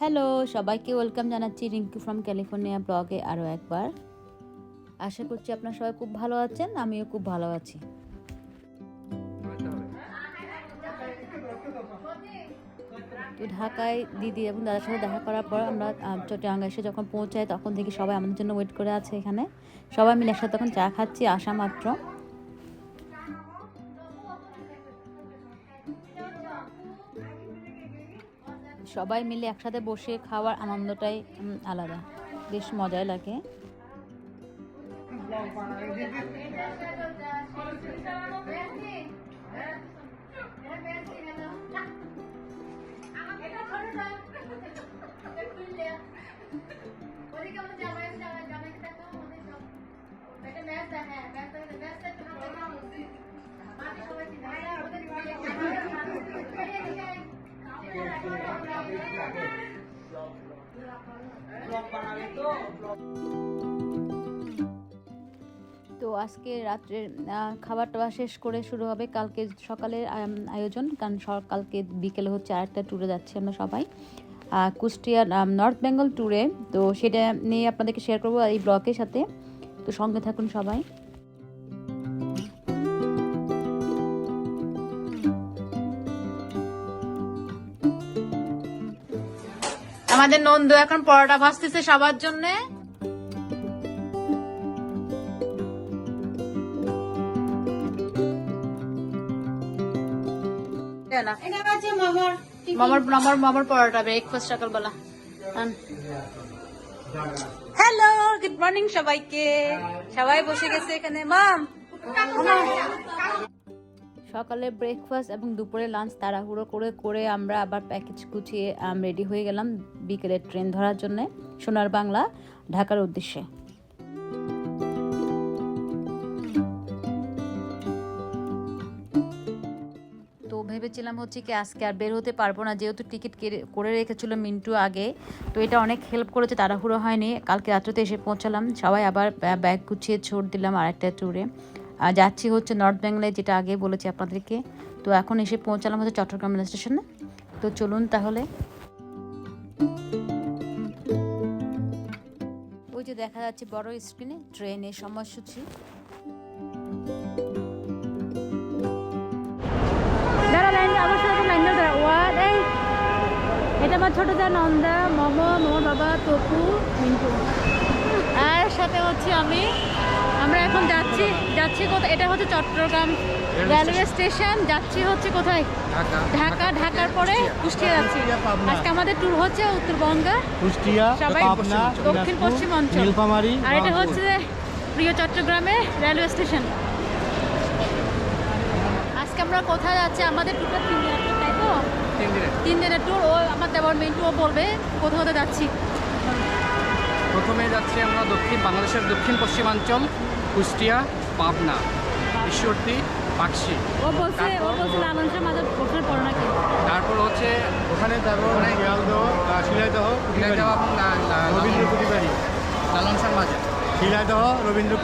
Hello, সবাইকে welcome জানাচ্ছি Rinku from California ব্লগে আরও একবার। আশা করছি আপনারা সবাই খুব ভালো আছেন, আমিও খুব ভালো আছি। তো ঢাকায় দিদি এবং দাদার সাথে দেখা করার পর আমরা চট্টগ্রাম এসে যখন পৌঁছাই, তখন থেকে সবাই আমাদের জন্য ওয়েট করে আছে এখানে। সবাই মিলে একসাথে তখন চা খাচ্ছি আসা মাত্র। সবাই মিলে একসাথে বসে খাওয়ার আনন্দটাই আলাদা। বেশ মজাই লাগে। তো আজকে রাত্রের খাবার টাবার শেষ করে শুরু হবে কালকে সকালের আয়োজন। কারণ কালকে বিকেলে হচ্ছে আরেকটা ট্যুরে যাচ্ছি আমরা সবাই। আহ, কুষ্টিয়ার নর্থ বেঙ্গল ট্যুরে তো সেটা নিয়ে আপনাদেরকে শেয়ার করব এই ব্লগের সাথে। তো সঙ্গে থাকুন সবাই। আমাদের নন্দু এখন পরোটা ভাজতেছে সবার জন্য। মামার মামার মামার পরোটা হ্যালো গুড মর্নিং সবাইকে। সবাই বসে গেছে এখানে। মাম। সকালে ব্রেকফাস্ট এবং দুপুরে লাঞ্চ তাড়াহুড়ো করে করে আমরা আবার প্যাকেজ গুছিয়ে রেডি হয়ে গেলাম বিকেলের ট্রেন ধরার জন্য সোনার বাংলা ঢাকার উদ্দেশ্যে। তো ভেবেছিলাম হচ্ছে কি আজকে আর বের হতে পারব না, যেহেতু টিকিট করে রেখেছিল মিন্টু আগে, তো এটা অনেক হেল্প করেছে, তাড়াহুড়ো হয়নি। কালকে রাত্রেতে এসে পৌঁছালাম, সবাই আবার ব্যাগ গুছিয়ে ছোট দিলাম আরেকটা ট্যুরে যাচ্ছি হচ্ছে নর্থ বেঙ্গলে যেটা আগে বলেছি আপনাদেরকে। তো এখন এসে পৌঁছালাম হচ্ছে চট্টগ্রাম রেল স্টেশনে। তো চলুন তাহলে। ওই যে দেখা যাচ্ছে বড় স্ক্রিনে ট্রেনের সময়সূচি। এটা আমার ছোট যা নন্দা মোমো মোর বাবা তপু মিন্টু। আর সাথে হচ্ছে আমি আমরা এখন যাচ্ছি যাচ্ছি কোথায়? এটা হচ্ছে চট্টগ্রাম রেলওয়ে স্টেশন যাচ্ছি হচ্ছে কোথায়? ঢাকা। ঢাকার পরে কুষ্টিয়া। যাচ্ছি। আজকে আমাদের ট্যুর হচ্ছে উত্তরবঙ্গ। কুষ্টিয়া সবাই দক্ষিণ পশ্চিম অঞ্চল। নীলফামারী আর এটা হচ্ছে প্রিয় চট্টগ্রামে রেলওয়ে স্টেশন আজকে আমরা কোথায় যাচ্ছি? আমাদের ট্যুরটা তিন দিনের ট্যুর তাই তো? তিন দিনের। ট্যুর ও আমার দেবর মেন্টু ও বলবে কোথাও কোথায় যাচ্ছি। প্রথমে যাচ্ছি আমরা দক্ষিণ বাংলাদেশের দক্ষিণ পশ্চিমাঞ্চল কুষ্টিয়া পাবনা। ঈশ্বরদী পাকশি তারপর হচ্ছে ওখানে তারপর শিয়ালদহ শিলাইদহ রবীন্দ্র কুটিবাড়ি লালন শাহ শিলাইদহ রবীন্দ্র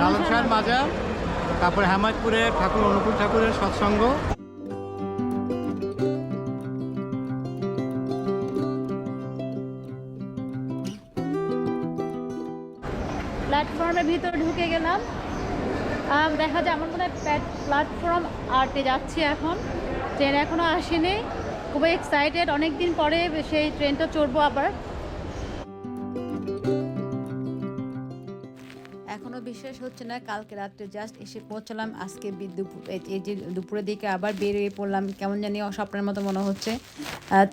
লালন মাজার তারপরে হেমায়তপুরে ঠাকুর অনুকূল ঠাকুরের সৎসঙ্গ। ভিতরে ঢুকে গেলাম। দেখা যায় আমার মনে হয় প্ল্যাটফর্ম আটে যাচ্ছি এখন। ট্রেন এখনও আসেনি। খুবই এক্সাইটেড অনেক দিন পরে সেই ট্রেনটা চড়বো আবার। বিশ্বাস হচ্ছে না। কালকে রাত্রে জাস্ট এসে পৌঁছালাম। আজকে দুপুর এই- যে দুপুরের দিকে আবার বেরিয়ে পড়লাম। কেমন জানি স্বপ্নের মতো মনে হচ্ছে।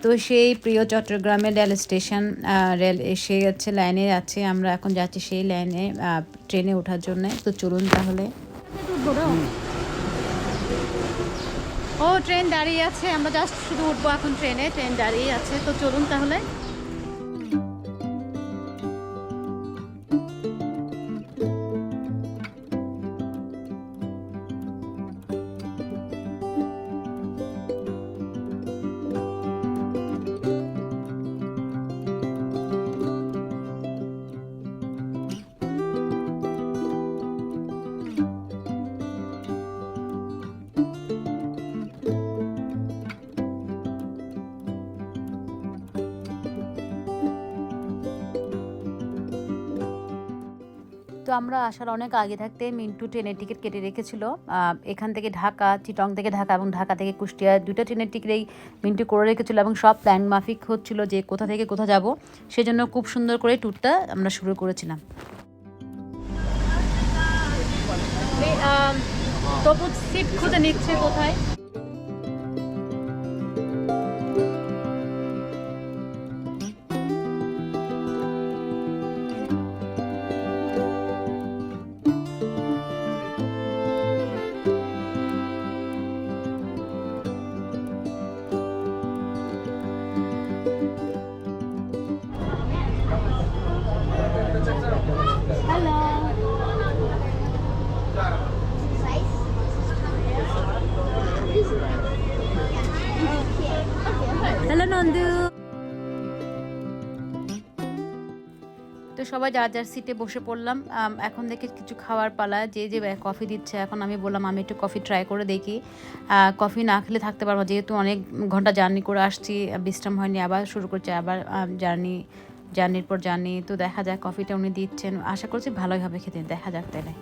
তো সেই প্রিয় চট্টগ্রামের রেল স্টেশন রেল এসে গেছে লাইনে আছে আমরা এখন যাচ্ছি সেই লাইনে ট্রেনে ওঠার জন্য। তো চলুন তাহলে। ও, ট্রেন দাঁড়িয়ে আছে। আমরা জাস্ট শুধু উঠবো এখন ট্রেনে। ট্রেন দাঁড়িয়ে আছে। তো চলুন তাহলে। আমরা আসার অনেক আগে থাকতে মিন্টু ট্রেনের টিকিট কেটে রেখেছিল। এখান থেকে ঢাকা, চিটং থেকে ঢাকা এবং ঢাকা থেকে কুষ্টিয়া দুটো ট্রেনের টিকিটেই মিন্টু করে রেখেছিল এবং সব প্ল্যান মাফিক হচ্ছিল যে কোথা থেকে কোথা যাব। সেজন্য খুব সুন্দর করে ট্যুরটা আমরা শুরু করেছিলাম। তবু সিট খুঁজে নিচ্ছে কোথায়? সবাই যার যার সিটে বসে পড়লাম এখন দেখে কিছু খাওয়ার পালা। যে যে কফি দিচ্ছে, এখন আমি বললাম, আমি একটু কফি ট্রাই করে দেখি। কফি না খেলে থাকতে পারব যেহেতু অনেক ঘণ্টা জার্নি করে আসছি, বিশ্রাম হয়নি, আবার শুরু করছে, আবার জার্নি জার্নির পর জার্নি তো দেখা যাক কফিটা উনি দিচ্ছেন। আশা করছি ভালোই হবে খেতে। দেখা যাক তাহলে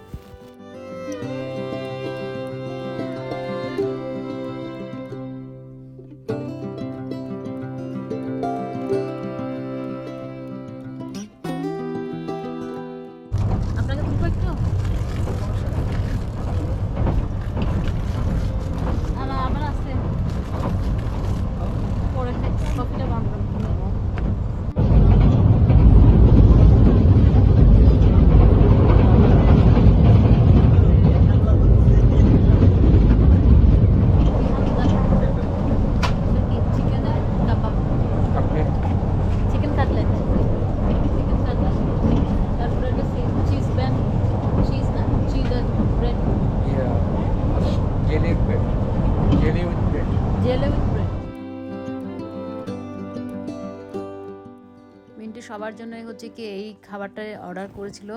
হচ্ছে কি এই খাবারটা অর্ডার করেছিল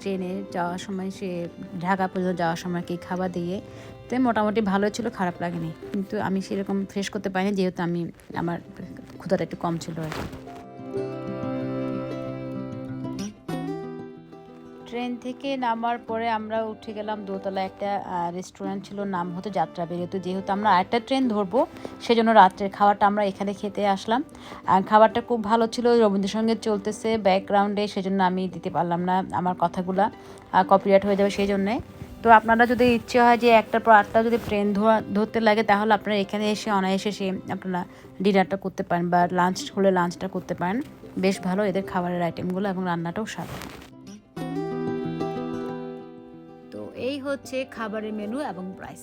ট্রেনে যাওয়ার সময় সে ঢাকা পর্যন্ত যাওয়ার সময় কি খাবার দিয়ে তো মোটামুটি ভালো ছিল, খারাপ লাগেনি কিন্তু আমি সেরকম ফ্রেশ করতে পারিনি, যেহেতু আমি, আমার ক্ষুধাটা একটু কম ছিল আর কি। ট্রেন থেকে নামার পরে আমরা উঠে গেলাম দোতলা একটা রেস্টুরেন্ট ছিল, নাম হতো যাত্রা বেরোতো যেহেতু আমরা আরেকটা ট্রেন ধরবো, সেজন্য রাত্রের খাবারটা আমরা এখানে খেতে আসলাম। খাবারটা খুব ভালো ছিল রবীন্দ্রসঙ্গীত চলতেছে ব্যাকগ্রাউন্ডে সেজন্য আমি দিতে পারলাম না আমার কথাগুলা কপিরাইট হয়ে যাবে সেই জন্যে তো আপনারা যদি ইচ্ছে হয় যে একটার পর আটটা যদি ট্রেন ধোয়া, ধরতে লাগে, তাহলে আপনারা এখানে এসে অনায়াসে সে আপনারা ডিনারটা করতে পারেন বা লাঞ্চ হলে লাঞ্চটা করতে পারেন। বেশ ভালো, এদের খাবারের আইটেমগুলো এবং রান্নাটাও স্বাদ। হচ্ছে খাবারের মেনু এবং প্রাইস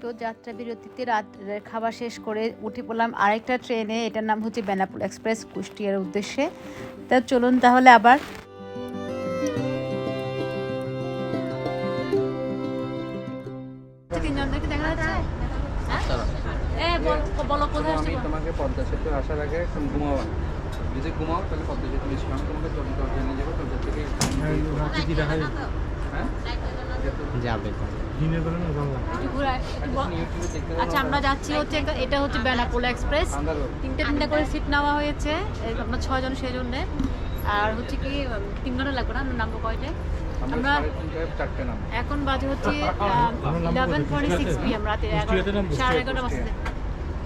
তো যাত্রা বিরতিতে রাত্রের খাবার শেষ করে উঠে পড়লাম আরেকটা ট্রেনে এটার নাম হচ্ছে বেনাপুল এক্সপ্রেস কুষ্টিয়ার উদ্দেশ্যে। তা চলুন তাহলে আবার। তিনজনদেরকে দেখা যাচ্ছে এ বলো কোথায় আমি তোমাকে পদ্মা সেতু আসার আগে ঘুমাও যদি ঘুমাও তাহলে পদ্মা সেতু মিস আমি তোমাকে চলতে চলতে নিয়ে যাব চলতে থেকে রাতে কি দেখা যায়? হ্যাঁ? যাবে দিনের বেলা না পারো আচ্ছা আমরা যাচ্ছি হচ্ছে এটা হচ্ছে বেনাপোল এক্সপ্রেস। তিনটে তিনটে করে সিট নেওয়া হয়েছে। আপনার ছয়জন সেই জন্যে আর হচ্ছে কি তিন ঘণ্টা লাগবে না? আমরা নামবো এখন বাজে হচ্ছে ইলেভেন ফর্টি সিক্স পিএম রাতে সাড়ে এগারোটা বাজতে।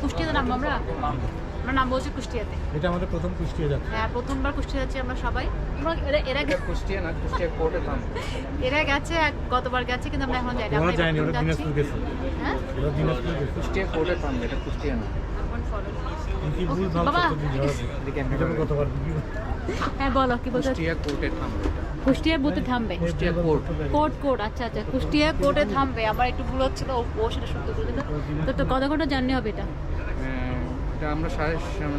কুষ্টিয়াতে নামবো আমরা? আমরা নামবো হচ্ছে কুষ্টিয়াতে। এটা আমাদের প্রথম কুষ্টিয়া যাত্রা। হ্যাঁ প্রথমবার কুষ্টিয়া যাচ্ছি আমরা সবাই। আমরা এরা- এরা কুষ্টিয়া না কুষ্টিয়া কোর্টে থাম। এরা গেছে গতবার গেছে কিন্তু আমরা এখন যাই না আমরা ওরা দিনাজপুর গেছে। হ্যাঁ? ওরা দিনাজপুর গেছে। কুষ্টিয়া কোর্টে থাম এটা কুষ্টিয়া না। কি ভুল ভালো হ্যাঁ বলো কি বলছো কুষ্টিয়া কোর্টে থাম। কুষ্টিয়া বুথে থামবে। কুষ্টিয়া কোর্ট। কোর্ট কোর্ট আচ্ছা আচ্ছা। কুষ্টিয়া কোর্টে থামবে। আমার একটু ভুল হচ্ছিল ও- ও সেটা শুনতে বলে দিল তো তো কত ঘণ্টা জার্নি হবে এটা? আমরা সাড়ে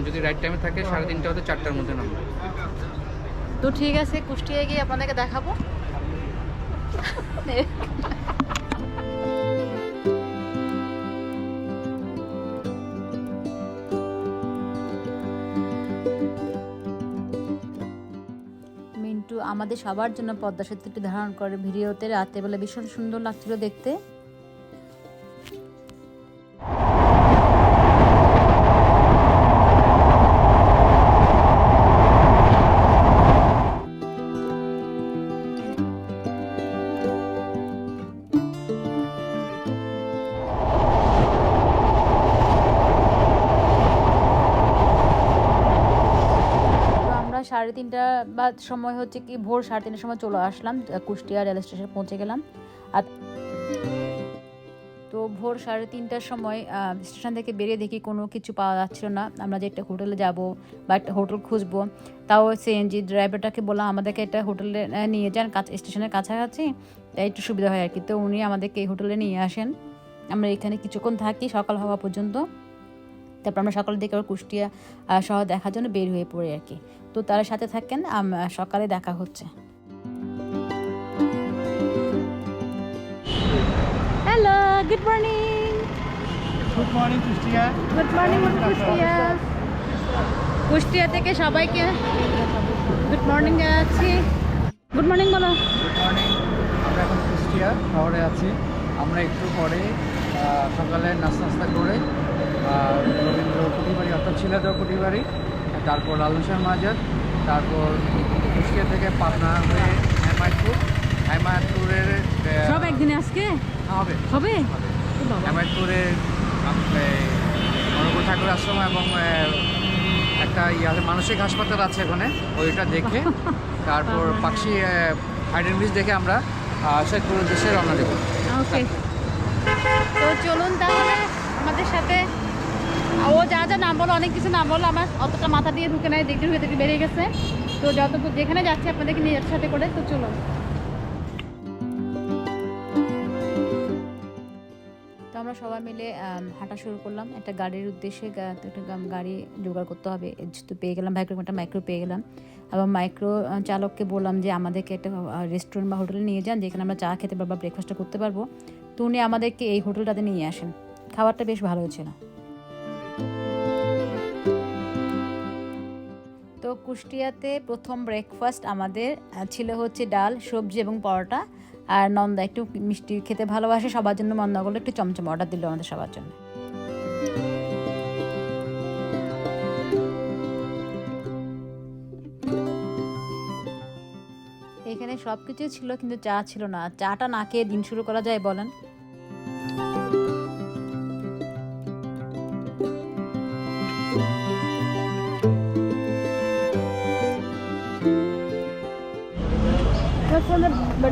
যদি রাইট টাইমে থাকে, সাড়ে তিনটা হতে চারটার মধ্যে নামবো। তো ঠিক আছে, কুষ্টিয়ায় গিয়ে আপনাদেরকে দেখাবো। মিন্টু আমাদের সবার জন্য পদ্মা সেতুটি ধারণ করে। ভিডিওতে রাতে বেলা ভীষণ সুন্দর লাগছিল দেখতে। সাড়ে তিনটা বা সময় হচ্ছে কি ভোর সাড়ে তিনটার সময় চলে আসলাম, কুষ্টিয়া রেল স্টেশনে পৌঁছে গেলাম। আর তো ভোর সাড়ে তিনটার সময় স্টেশন থেকে বেরিয়ে দেখি কোনো কিছু পাওয়া যাচ্ছিল না। আমরা যে একটা হোটেলে যাব বা একটা হোটেল খুঁজবো, তাও সিএনজি ড্রাইভারটাকে বললাম, আমাদেরকে একটা হোটেলে নিয়ে যান, কাছে, স্টেশনের কাছাকাছি। তাই একটু সুবিধা হয় আর কি। তো উনি আমাদেরকে এই হোটেলে নিয়ে আসেন। আমরা এখানে কিছুক্ষণ থাকি সকাল হওয়া পর্যন্ত। তারপর আমরা সকালের দিকে আবার কুষ্টিয়া শহর দেখার জন্য বের হয়ে পড়ি আর কি। তো তার সাথে থাকেন সকালে দেখা হচ্ছে। Hello good morning good morning Kushtia. Good morning Kushtia. Kushtia. থেকে সবাইকে গুড মর্নিং জানাচ্ছি গুড মর্নিং বলো। গুড মর্নিং আমরা এখন কুষ্টিয়া শহরে আছি। আমরা একটু পরে সকালে নাস্তা নাস্তা করে রবীন্দ্র কুটিবাড়ি অর্থাৎ শিলাদহ কুটিবাড়ি তারপর লালনসার মাজার তারপর কুষ্টিয়া থেকে পাবনা হয়ে হেমায়তপুর হেমায়তপুরের সব একদিনে আজকে? হবে। হবে? হবে। ও হেমায়তপুরে অনুকূল ঠাকুর আশ্রম এবং একটা ইয়ে আছে মানসিক হাসপাতাল আছে ওখানে ওইটা দেখে তারপর পাখি হাইডেন ব্রিজ দেখে আমরা শেখপুর উদ্দেশ্যে রওনা দেবো। ওকে। তো চলুন তাহলে আমাদের সাথে নাম বলো, অনেক কিছু নাম বলো, আমার অতটা মাথা দিয়ে ঢুকে নাই দেখতে ঢুকে দেখতে বেরিয়ে গেছে। তো যত যেখানে যাচ্ছে, আপনাদেরকে নিজের সাথে করে, তো চলুন তো আমরা সবাই মিলে হাঁটা শুরু করলাম। একটা গাড়ির উদ্দেশ্যে একটা গাড়ি জোগাড় করতে হবে। তো পেয়ে গেলাম মাইক্রো একটা মাইক্রো পেয়ে গেলাম। এবং মাইক্রো চালককে বললাম যে, আমাদেরকে একটা রেস্টুরেন্ট বা হোটেলে নিয়ে যান, যেখানে আমরা চা খেতে পারব বা ব্রেকফাস্টটা করতে পারব। তো উনি আমাদেরকে এই হোটেলটাতে নিয়ে আসেন। খাবারটা বেশ ভালো হয়েছিল তো কুষ্টিয়াতে প্রথম ব্রেকফাস্ট আমাদের ছিল হচ্ছে ডাল, সবজি এবং পরোটা। আর নন্দা একটু মিষ্টি খেতে ভালোবাসে, সবার জন্য নন্দা একটু চমচম অর্ডার দিল আমাদের সবার জন্য। এখানে সব কিছুই ছিল, কিন্তু চা ছিল না। চাটা না খেয়ে দিন শুরু করা যায় বলেন।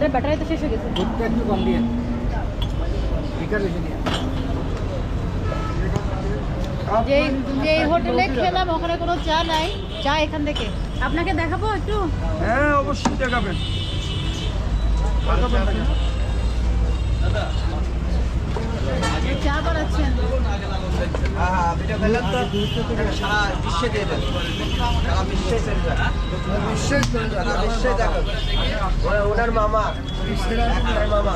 ফোনের ব্যাটারি তো শেষ হয়ে গেছে। দুধটা একটু কম দিয়ে। লিকার লিখে নিয়ে যে যে হোটেলে খেলাম ওখানে কোনো চা নাই চা এখান থেকে। আপনাকে দেখাবো একটু? হ্যাঁ অবশ্যই দেখাবেন। চা বানাচ্ছেন। ওনার মামা মামা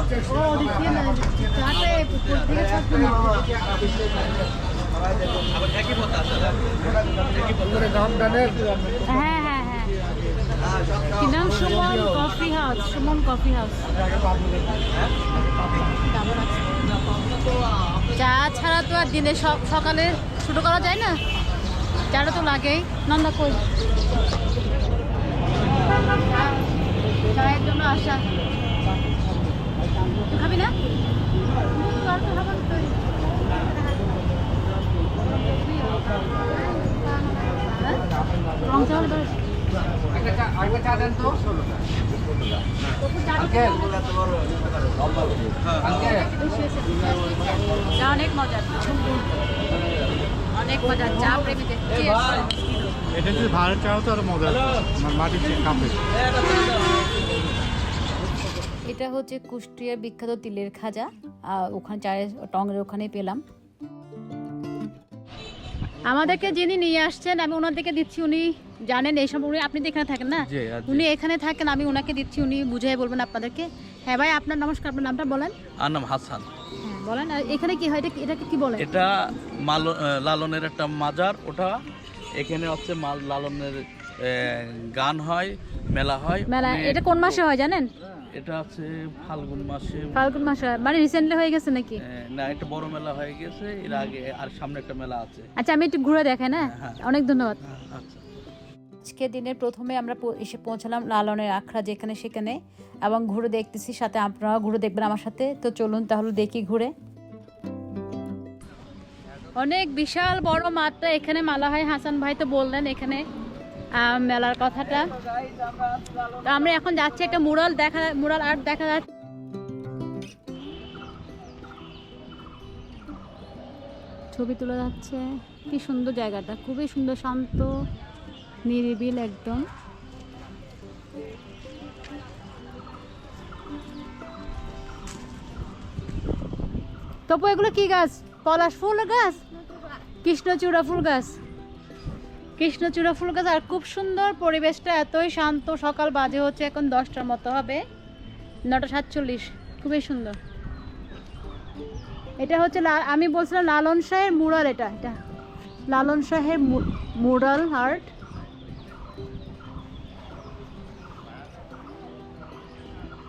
হ্যাঁ হ্যাঁ হ্যাঁ। কি নাম সুমন? কফি কফি হাউস চা ছাড়া তো আর দিনে সব সকালে শুরু করা যায় না। চাটা তো লাগেই। নন্দা কই? চায়ের জন্য আসা। খাবি না। হ্যাঁ? রং একটা চা আরেকটা চা দেন তো। অনেক মজার অনেক মজার চা প্রেমীদের এটা যদি ভারত চাও তো আরও মজা মাটির কাপে। এটা হচ্ছে কুষ্টিয়ার বিখ্যাত তিলের খাজা। আর ওখানে চায়ের টঙের ওখানে পেলাম। আমাদেরকে যিনি নিয়ে আসছেন আমি ওনাদেরকে দিচ্ছি উনি জানেন এই উনি আপনি তো এখানে থাকেন না। উনি এখানে থাকেন আমি ওনাকে দিচ্ছি উনি বুঝাই বলবেন আপনাদেরকে। হ্যাঁ ভাই আপনার নমস্কার আপনার নামটা বলেন। আর নাম হাসান। হ্যাঁ বলেন আর এখানে কি হয়? এটা কি- এটাকে কি বলেন? এটা মাল লালনের একটা মাজার ওটা। এখানে হচ্ছে মাল লালনের গান হয় মেলা হয়। মেলা এটা কোন মাসে হয় জানেন? এটা হচ্ছে ফাল্গুন মাসে। ফাল্গুন মাসে হয়। মানে রিসেন্টলি হয়ে গেছে নাকি? না একটা বড় মেলা হয়ে গেছে এর আগে আর সামনে একটা মেলা আছে। আচ্ছা আমি একটু ঘুরে দেখাই না? হ্যাঁ। অনেক ধন্যবাদ। আচ্ছা। আজকে দিনের প্রথমে আমরা এসে পৌঁছালাম লালনের আখড়া যেখানে সেখানে, এবং ঘুরে দেখতেছি সাথে আপনারাও ঘুরে দেখবেন আমার সাথে। তো চলুন তাহলে দেখি ঘুরে। অনেক বিশাল বড় মাঠটা এখানে মালা হয় হাসান ভাই তো বললেন এখানে মেলার কথাটা। তো আমরা এখন যাচ্ছি একটা মুরাল দেখা মুরাল আর্ট দেখা যাচ্ছে। ছবি তোলা যাচ্ছে। কি সুন্দর জায়গাটা, খুবই সুন্দর, শান্ত। নিরিবিল একদম। তপু, এগুলো কি গাছ? পলাশ ফুল গাছ? কৃষ্ণচূড়া ফুল গাছ। কৃষ্ণচূড়া ফুল গাছ, আর খুব সুন্দর পরিবেশটা, এতই শান্ত, সকাল বাজে হচ্ছে, এখন দশটার মতো হবে। নটা সাতচল্লিশ, খুবই সুন্দর। এটা হচ্ছে আমি বলছিলাম লালন শাহের মুরাল, এটা এটা। লালন শাহের মুরাল আর্ট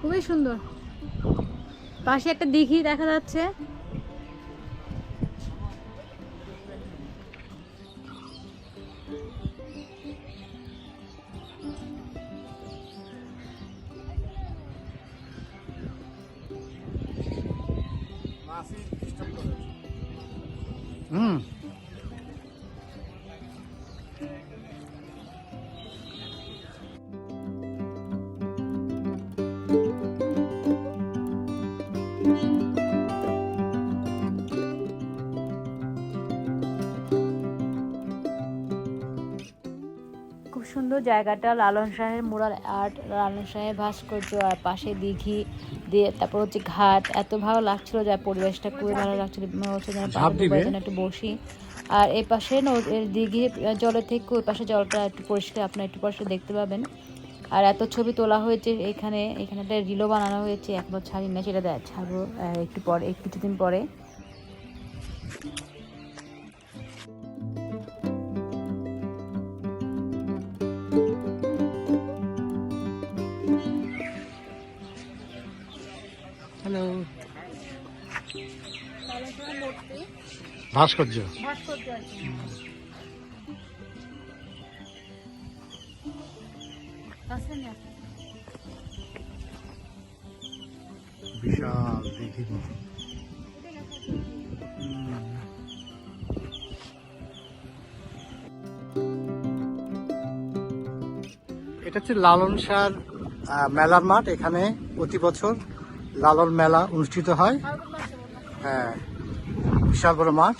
খুবই সুন্দর। পাশে একটা দিঘি দেখা যাচ্ছে। সুন্দর জায়গাটা লালন শাহের মুরাল আর্ট লালন শাহের ভাস্কর্য আর পাশে দিঘি দিয়ে তারপর হচ্ছে ঘাট। এত ভালো লাগছিল যা পরিবেশটা খুবই ভালো লাগছিল। মনে হচ্ছে যেন একটু বসি। আর এই পাশে দিঘি জলের থেকে ওই পাশে জলটা একটু পরিষ্কার আপনার একটু পরিষ্কার দেখতে পাবেন। আর এত ছবি তোলা হয়েছে এখানে এখানে একটা রিলও বানানো হয়েছে এখনও ছাড়ি না সেটা ছাড়বো একটু পরে একটু কিছুদিন পরে। হ্যালো ভাস্কর্য? বিশাল মতো এটা হচ্ছে লালন শাহর মেলার মাঠ এখানে প্রতি বছর। লালন মেলা অনুষ্ঠিত হয়। হ্যাঁ বিশাল বড় মাঠ।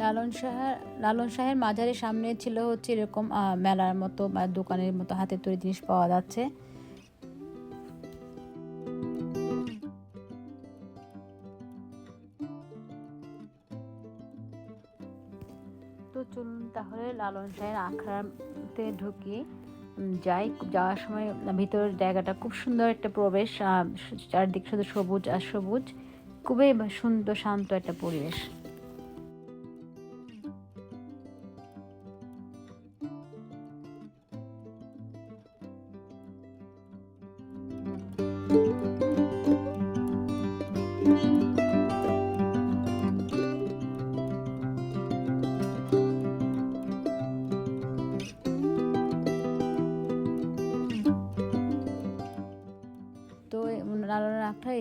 লালন শাহের লালন শাহের মাজারের সামনে ছিল হচ্ছে এরকম মেলার মতো বা দোকানের মতো হাতে তৈরি জিনিস পাওয়া যাচ্ছে। তো চলুন তাহলে লালন শাহের আখড়াতে ঢুকি। যাই, যাওয়ার সময় ভিতরের জায়গাটা খুব সুন্দর একটা প্রবেশ চারদিক শুধু সবুজ আর সবুজ, খুবই সুন্দর শান্ত একটা পরিবেশ।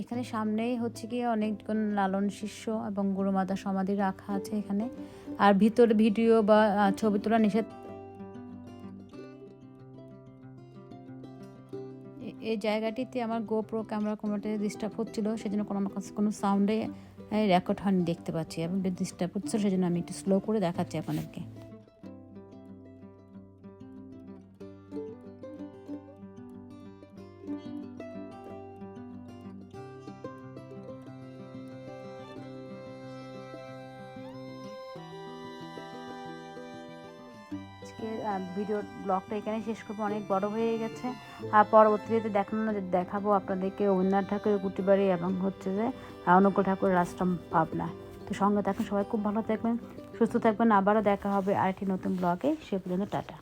এখানে সামনেই হচ্ছে কি অনেকজন লালন শিষ্য এবং গুরুমাতা সমাধি রাখা আছে এখানে। আর ভিতরে ভিডিও বা ছবি তোলা নিষেধ। এই জায়গাটিতে আমার গোপ্রো ক্যামেরা কোনোটা ডিস্টার্ব হচ্ছিল, সেজন্য কোনো আমার কাছে কোনো সাউন্ডে রেকর্ড হয়নি দেখতে পাচ্ছি। এবং ডিস্টার্ব হচ্ছে সেজন্য আমি একটু স্লো করে দেখাচ্ছি আপনাদেরকে। ভিডিও ব্লগটা এখানে শেষ করব। অনেক বড় হয়ে গেছে। আর পরবর্তীতে দেখানো দেখাবো আপনাদেরকে রবীন্দ্রনাথ ঠাকুরের কুটিবাড়ি এবং হচ্ছে যে অনুকূল ঠাকুরের আশ্রম পাবনা তো সঙ্গে থাকুন, সবাই খুব ভালো থাকবেন, সুস্থ থাকবেন। আবারও দেখা হবে আরেকটি নতুন ব্লগে। সে পর্যন্ত টাটা।